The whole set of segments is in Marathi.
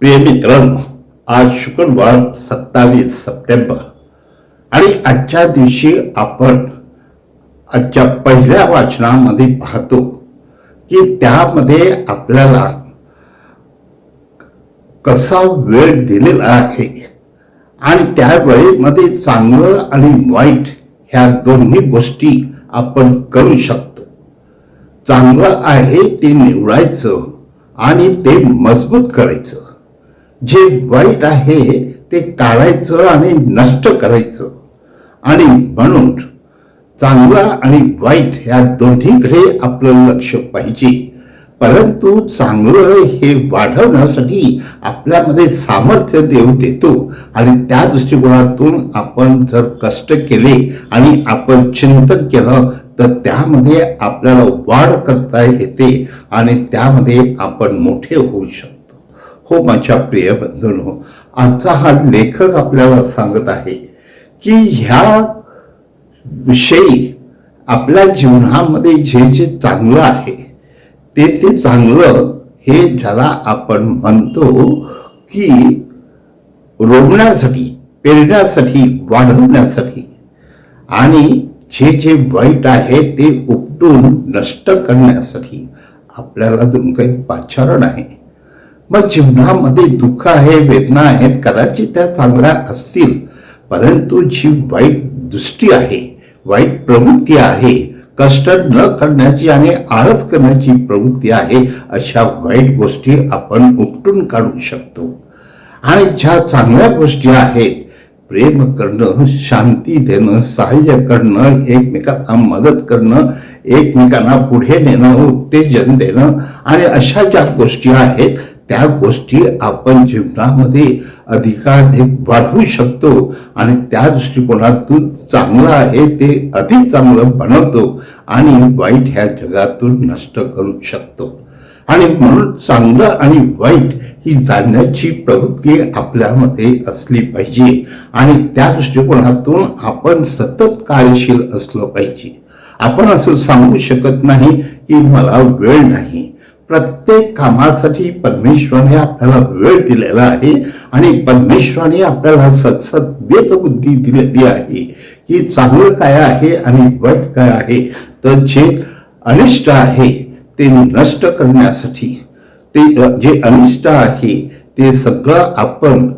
प्रिय मित्रांनो आज शुक्रवार सत्तावीस सप्टेंबर आणि आजच्या दिवशी आपण आजच्या पहिल्या वाचनामध्ये पाहतो की त्यामध्ये आपल्याला कसा वेळ दिलेला आहे आणि त्या वेळेमध्ये चांगलं आणि वाईट ह्या दोन्ही गोष्टी आपण करू शकतो. चांगलं आहे ते निवडायचं आणि ते मजबूत करायचं. जे वाईट आहे ते काढायचं आणि नष्ट करायचं. आणि म्हणून चांगला आणि वाईट ह्या दोन्हीकडे आपलं लक्ष पाहिजे. परंतु चांगलं हे वाढवण्यासाठी आपल्यामध्ये सामर्थ्य देव देतो. आणि त्या दृष्टिकोनातून आपण जर कष्ट केले आणि आपण चिंतन केलं तर त्यामध्ये आपल्याला वाढ करता येते आणि त्यामध्ये आपण मोठे होऊ शकतो. हो माझ्या प्रिय बंधूंनो आजचा हा लेखक आपल्याला सांगत आहे की ह्या विषयी आपल्या जीवनामध्ये जे जे चांगलं आहे ते ते चांगलं हे ज्याला आपण म्हणतो की रोवण्यासाठी पेरण्यासाठी वाढवण्यासाठी. आणि जे जे वाईट आहे ते उपटून नष्ट करण्यासाठी आपल्याला अजून काही पाचारण आहे. मग जीवनामध्ये दुःख आहे वेदना आहेत कदाचित त्या चांगल्या असतील. परंतु जी वाईट दृष्टी आहे वाईट प्रवृत्ती आहे कष्ट न करण्याची आणि आळस करण्याची प्रवृत्ती आहे अशा वाईट गोष्टी आपण उपटून काढू शकतो. आणि ज्या चांगल्या गोष्टी आहेत प्रेम करणं शांती देणं सहाय्य करणं एकमेकांना मदत करणं एकमेकांना पुढे नेणं उत्तेजन देणं आणि अशा ज्या गोष्टी आहेत त्या गोष्टी आपण जीवनामध्ये अधिकाधिक वाढवू शकतो आणि त्या दृष्टिकोनातून चांगलं आहे ते अधिक चांगलं बनवतो आणि वाईट ह्या जगातून नष्ट करू शकतो. आणि म्हणून चांगलं आणि वाईट ही जाणण्याची प्रवृत्ती आपल्यामध्ये असली पाहिजे आणि त्या दृष्टिकोनातून आपण सतत कार्यशील असलं पाहिजे. आपण असं सांगू शकत नाही की मला वेळ नाही. प्रत्येक कामासाठी परमेश्वराने आपल्याला वेळ दिलेला आहे आणि परमेश्वराने आपल्याला सतसत वेदबुद्धी दिलेली आहे. की चांगलं काय आहे आणि वाईट काय आहे? तर जे अनिष्ट आहे ते नष्ट करण्यासाठी ते जे अनिष्ट आहे ते सगळं आपण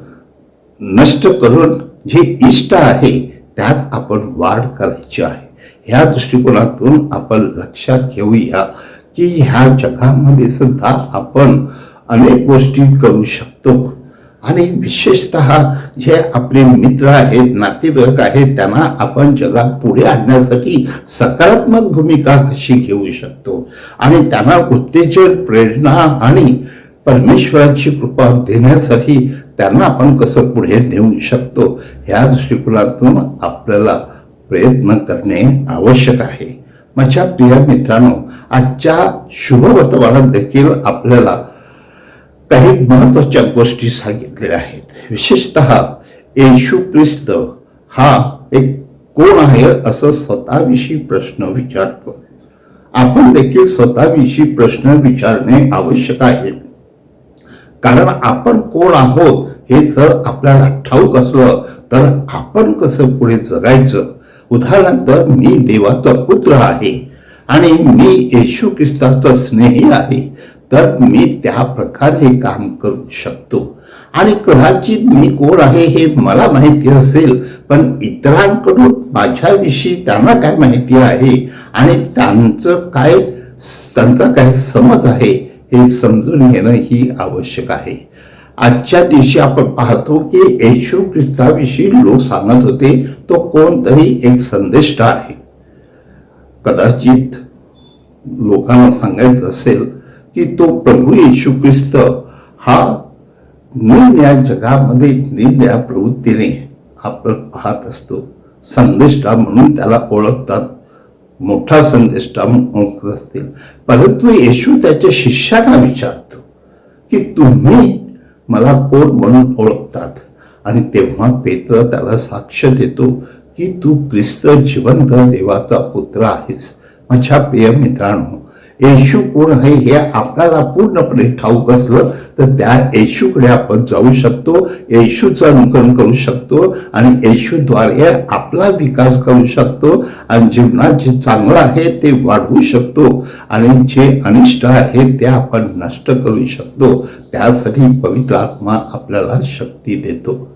नष्ट करून जे इष्ट आहे त्यात आपण वाढ करायची आहे. ह्या दृष्टिकोनातून आपण लक्षात घेऊया. की ह्या जगामध्ये सुद्धा आपण अनेक गोष्टी करू शकतो. आणि विशेषत जे आपले मित्र आहेत नातेवाईक आहेत त्यांना आपण जगात पुढे आणण्यासाठी सकारात्मक भूमिका कशी घेऊ शकतो? आणि त्यांना उत्तेजन प्रेरणा आणि परमेश्वराची कृपा देण्यासाठी त्यांना आपण कसं पुढे नेऊ शकतो? ह्या दृष्टिकोनातून आपल्याला प्रयत्न करणे आवश्यक आहे. माझ्या प्रिय मित्रांनो आजच्या शुभवर्तमानात देखील आपल्याला काही महत्त्वाच्या गोष्टी सांगितलेल्या आहेत. विशेषत येशू ख्रिस्त हा एक कोण आहे असं स्वतःविषयी प्रश्न विचारतो. आपण देखील स्वतःविषयी प्रश्न विचारणे आवश्यक आहे. कारण आपण कोण आहोत हे जर आपल्याला ठाऊक असलं तर आपण कसं पुढे जगायचं? उदाहरणार्थ मी देवाचा पुत्र आहे आणि मी येशू ख्रिस्ताचा स्नेही आहे तर मी त्या प्रकारे काम करू शकतो. आणि कदाचित मी कोण आहे हे मला माहिती असेल पण इतरांकडून माझ्याविषयी त्यांना काय माहिती आहे आणि त्यांचं काय त्यांचा काय समज आहे हे समजून घेणं ही आवश्यक आहे. आजच्या दिवशी आपण पाहतो की येशू ख्रिस्ताविषयी लोक सांगत होते तो कोणतरी एक संदेष्ट आहे. कदाचित लोकांना सांगायचं असेल की तो प्रभू येशू ख्रिस्त हा निरनिळ्या जगामध्ये निरनिळ्या प्रवृत्तीने आपण पाहत असतो. संदेष्टा म्हणून त्याला ओळखतात मोठा संदेष्टा म्हणून ओळखत असतील. परंतु येशू त्याच्या शिष्यांना विचारतो की तुम्ही मला कोण म्हणून ओळखतात? आणि तेव्हा पेत्र त्याला साक्ष देतो की तू ख्रिस्त जिवंत देवाचा पुत्र आहेस. माझ्या प्रिय मित्रांनो येशू कोण आहे हे आपल्याला पूर्णपणे ठाऊक असलं तर त्या येशूकडे आपण जाऊ शकतो येशूचं अनुकरण करू शकतो आणि येशूद्वारे आपला विकास करू शकतो आणि जीवनात जे चांगलं आहे ते वाढवू शकतो आणि जे अनिष्ट आहे ते आपण नष्ट करू शकतो. त्यासाठी पवित्र आत्मा आपल्याला शक्ती देतो.